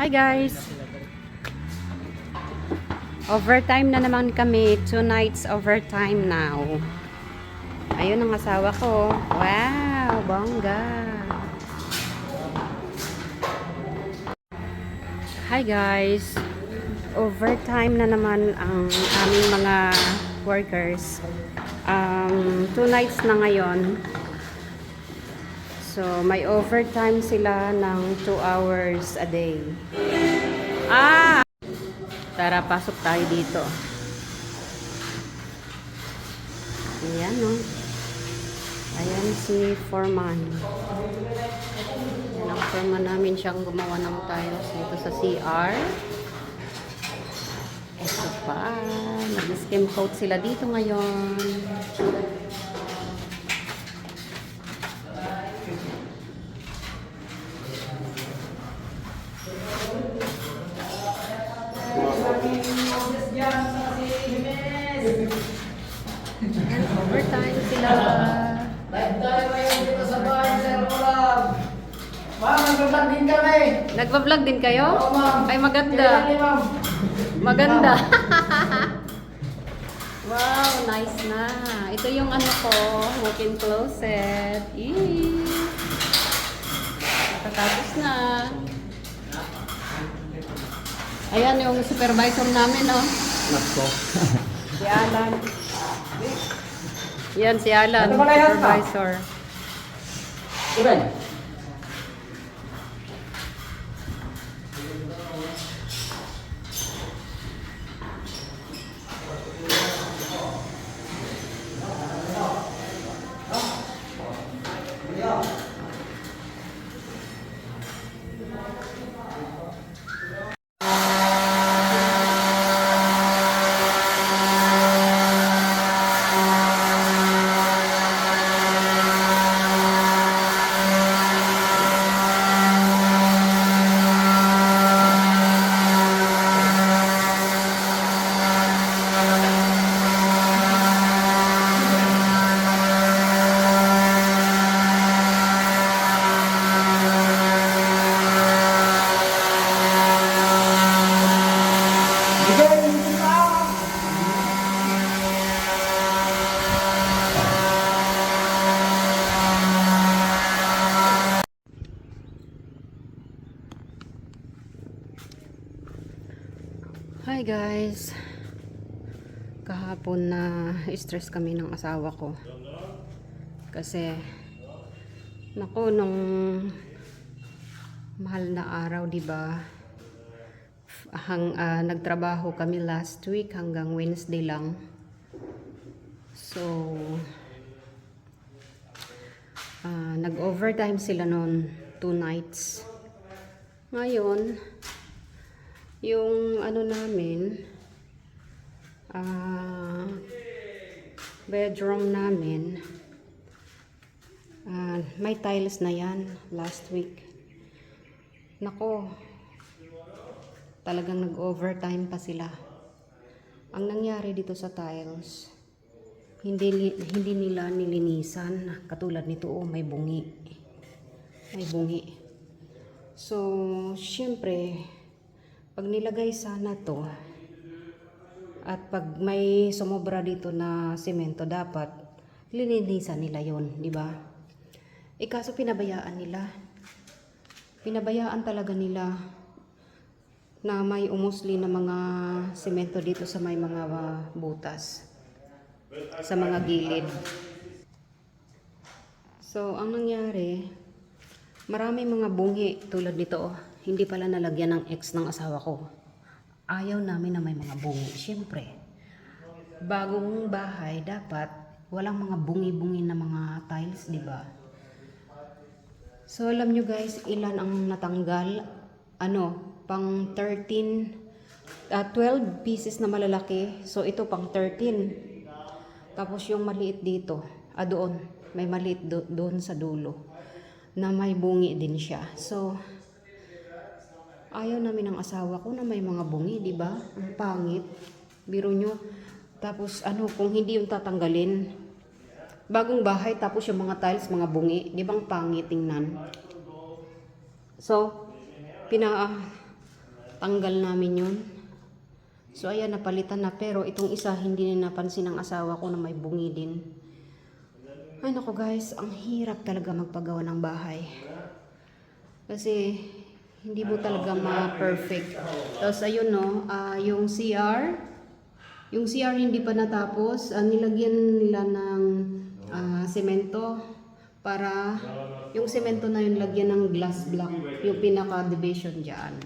Hi guys! Overtime na naman kami. Two nights overtime now. Ayun ang asawa ko. Wow! Bongga! Hi guys! Overtime na naman ang aming mga workers. Um, two nights na ngayon. So, may overtime sila ng 2 hours a day. Ah! Tara, pasok tayo dito. Ayan, no? Ayan si Foreman. Ayan ang Foreman namin siyang gumawa ng tiles dito sa CR. Ito pa. Nag-skim coat sila dito ngayon. Ayan, Nag-vlog din kami. Nagpa-vlog din kayo? Oo, ma'am. Ay, Kailan maganda. ma'am? Maganda. wow, nice na. Ito yung ano ko, walk-in closet. Eee. Nakatapos na. Ayan yung supervisor namin, oh. Nako. Si Alan. Yan si Alan, supervisor. Iben. Guys. Kahapon na stress kami ng asawa ko. Kasi naku nung mahal na araw, 'di ba? Hang ah, nagtrabaho kami last week hanggang Wednesday lang. So ah, nag-overtime sila noon two nights. Ngayon, yung ano namin, ah, bedroom namin, ah, may tiles na yan last week. Nako, talagang nag-overtime pa sila. Ang nangyari dito sa tiles, hindi, hindi nila nilinisan. Katulad nito, oh, may bungi. May bungi. So, syempre, pag nilagay sana to, at pag may sumobra dito na semento, dapat lininisan nila yon di ba? Kaso pinabayaan nila. Pinabayaan talaga nila na may umusli na mga semento dito sa may mga uh, butas. Sa mga gilid. So, ang nangyari, marami mga bungi tulad nito. oh. Hindi pala nalagyan ng ex ng asawa ko. Ayaw namin na may mga bungi. Siyempre, bagong bahay, dapat walang mga bungi-bungi na mga tiles, di ba? So, alam nyo guys, ilan ang natanggal? Ano, pang 13, ah, 12 pieces na malalaki. So, ito pang 13. Tapos yung maliit dito, ah doon, may maliit do- doon sa dulo na may bungi din siya. So, ayaw namin ng asawa ko na may mga bungi, di ba? Ang pangit. Biro nyo. Tapos ano, kung hindi yung tatanggalin, bagong bahay, tapos yung mga tiles, mga bungi, di bang pangit tingnan? So, pina, tanggal namin yun. So ayan, napalitan na. Pero itong isa, hindi na napansin ng asawa ko na may bungi din. Ay nako guys, ang hirap talaga magpagawa ng bahay. Kasi hindi mo talaga ma-perfect. Tapos ayun no, ah, yung CR, yung CR hindi pa natapos, ah, nilagyan nila ng ah, semento para yung semento na yun lagyan ng glass block, yung pinaka-division dyan.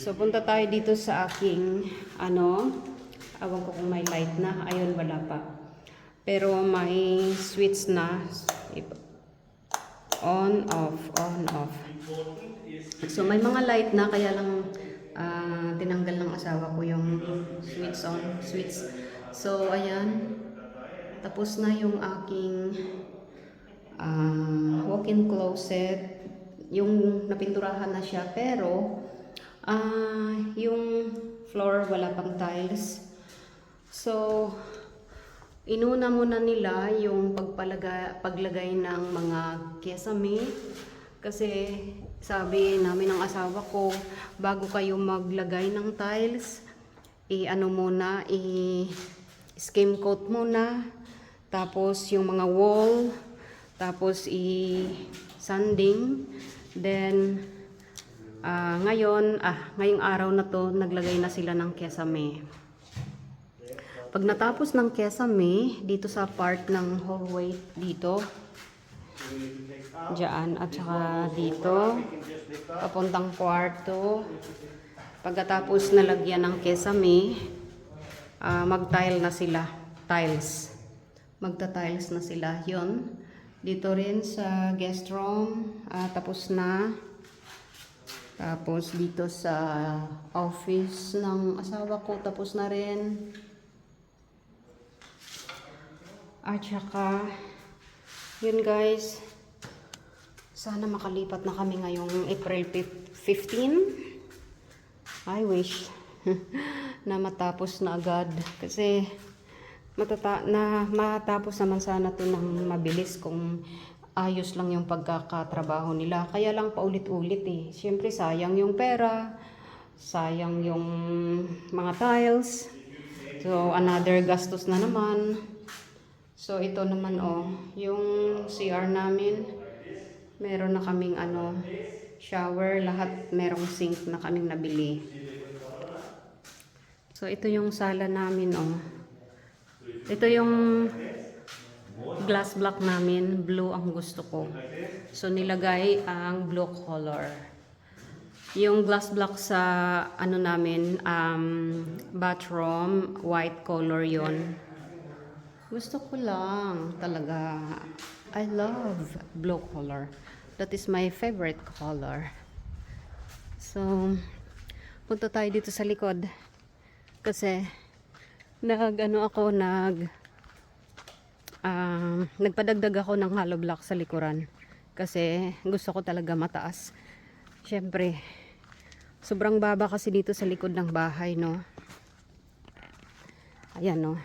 So punta tayo dito sa aking ano, awan ko kung may light na, ayun wala pa. Pero may switch na. On, off, on, off. So may mga light na kaya lang ah, tinanggal ng asawa ko yung switch on, switch. So ayan, tapos na yung aking ah, walk-in closet. Yung napinturahan na siya pero ah, yung floor wala pang tiles. So Inuna muna nila yung pagpalaga, paglagay ng mga kesame kasi sabi namin ng asawa ko bago kayo maglagay ng tiles i ano muna i skim coat muna tapos yung mga wall tapos i sanding then ah, ngayon ah ngayong araw na to naglagay na sila ng kesame. Pag natapos ng kesame, dito sa part ng hallway dito, dyan, at saka dito, papuntang kwarto, pagkatapos nalagyan ng kesame, ah, mag-tile na sila, tiles. Magta-tiles na sila, yon Dito rin sa guest room, ah, tapos na. Tapos dito sa office ng asawa ko, tapos na rin. At saka, yun guys, sana makalipat na kami ngayong April fif- 15. I wish na matapos na agad. Kasi, matata na matapos naman sana to ng mabilis kung ayos lang yung pagkakatrabaho nila. Kaya lang paulit-ulit eh. Siyempre sayang yung pera, sayang yung mga tiles. So another gastos na naman. So ito naman oh, yung CR namin, meron na kaming ano, shower, lahat merong sink na kaming nabili. So ito yung sala namin oh. Ito yung glass block namin, blue ang gusto ko. So nilagay ang blue color. Yung glass block sa ano namin, um, bathroom, white color yon. Gusto ko lang talaga. I love blue color. That is my favorite color. So, punta tayo dito sa likod. Kasi, nag, ano ako, nag, um, nagpadagdag ako ng hollow block sa likuran. Kasi, gusto ko talaga mataas. Siyempre, sobrang baba kasi dito sa likod ng bahay, no? Ayan, no?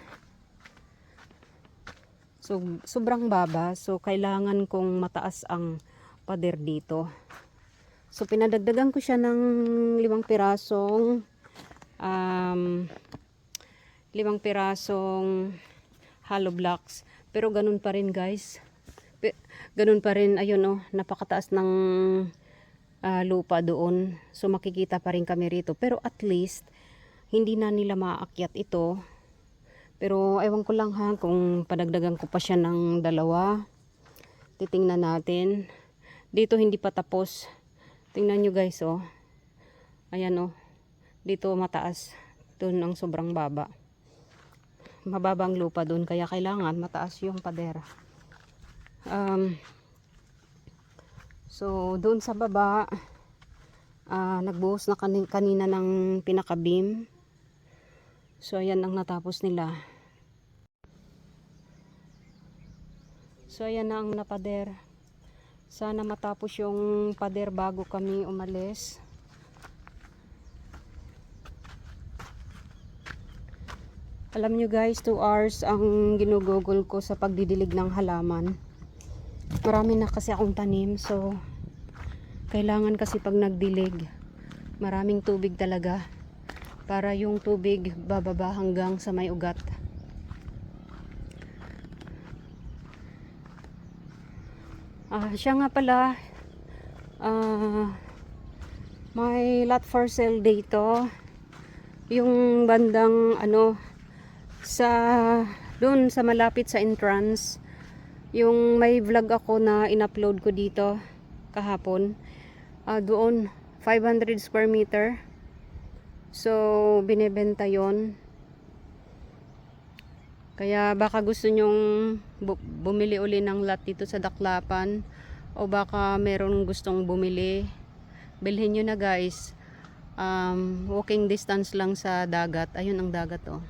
So, sobrang baba. So, kailangan kong mataas ang pader dito. So, pinadagdagan ko siya ng limang pirasong um, limang pirasong hollow blocks. Pero ganun pa rin guys. Pe- Ganun pa rin, ayun oh, napakataas ng ah, lupa doon. So, makikita pa rin kami rito. Pero at least, hindi na nila maakyat ito. Pero ewan ko lang ha kung padagdagan ko pa siya ng dalawa. Titingnan natin. Dito hindi pa tapos. Tingnan nyo guys oh. Ayan oh. Dito mataas. Doon ang sobrang baba. Mababang lupa doon kaya kailangan mataas yung pader. Um, so doon sa baba ah, nagbuhos na kani- kanina ng pinaka-beam. So, ayan ang natapos nila. So, ayan na ang napader. Sana matapos yung pader bago kami umalis. Alam nyo guys, 2 hours ang ginugugol ko sa pagdidilig ng halaman. Marami na kasi akong tanim, so kailangan kasi pag nagdilig, Maraming tubig talaga. Para yung tubig bababa hanggang sa may ugat. Ah, siya nga pala, ah, may lot for sale dito. Yung bandang ano, sa, dun sa malapit sa entrance. Yung may vlog ako na in-upload ko dito kahapon. Ah, doon, 500 square meter. So, binebenta yon kaya baka gusto nyong bu- bumili uli ng lot dito sa Daklapan o baka meron gustong bumili. Bilhin nyo na guys. Um, walking distance lang sa dagat. Ayun ang dagat oh.